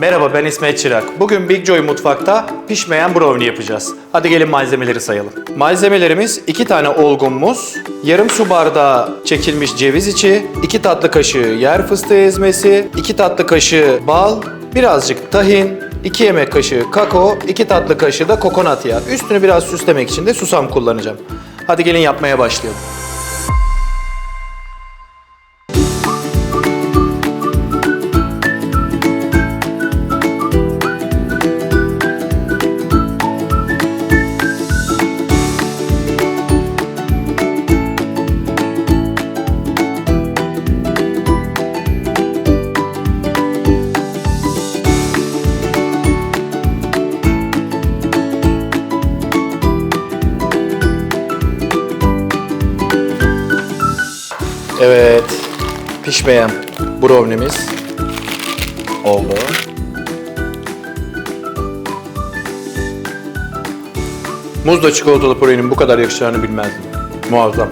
Merhaba ben İsmet Çırak. Bugün Big Joy mutfakta pişmeyen brownie yapacağız. Hadi gelin malzemeleri sayalım. Malzemelerimiz 2 tane olgun muz, yarım su bardağı çekilmiş ceviz içi, 2 tatlı kaşığı yer fıstığı ezmesi, 2 tatlı kaşığı bal, birazcık tahin, 2 yemek kaşığı kakao, 2 tatlı kaşığı da kokonat yağı. Üstünü biraz süslemek için de susam kullanacağım. Hadi gelin yapmaya başlayalım. Evet, pişmeyen brownie'miz oldu. Muzla çikolatalı proteinin bu kadar yakışacağını bilmezdim. Muazzam.